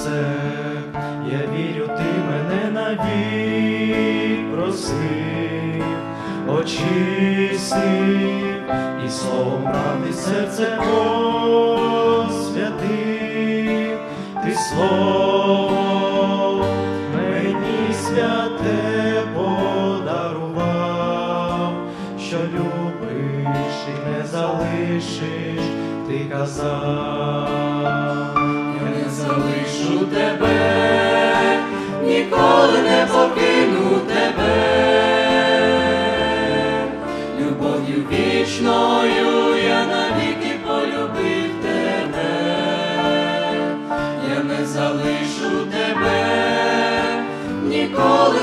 Ісусе, я вірю, ти мене навік просив, очистив і словом правди серце освятив, ти слово мені святе подарував, що любиш і не залишиш, ти казав. Залишу тебе, ніколи не покину тебе, любов'ю вічною я навіки полюбив тебе, я не залишу тебе, ніколи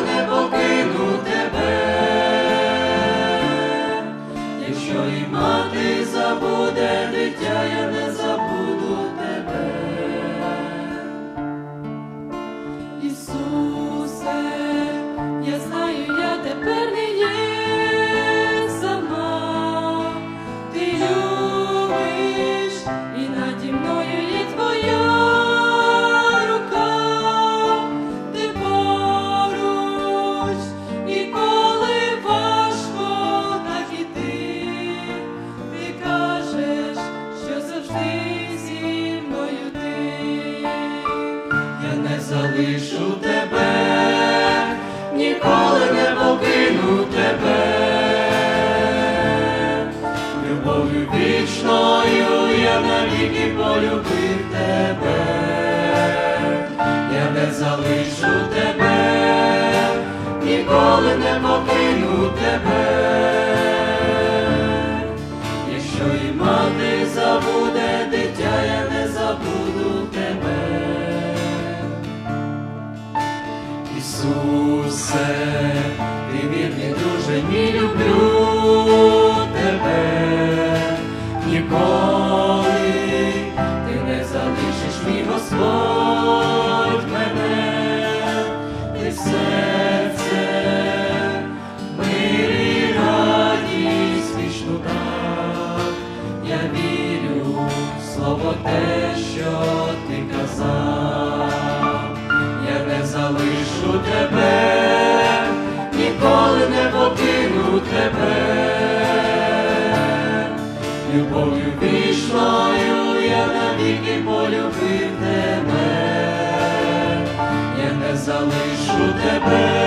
залишу тебе, ніколи не покину тебе, любов'ю вічною я навіки полюбив тебе, я не залишу тебе, ніколи не покину тебе, Ісусе, ти вірний дуже мій люблю залишу тебе, ніколи не покину тебе, любов'ю вічною я навіки полюбив тебе, я не залишу тебе,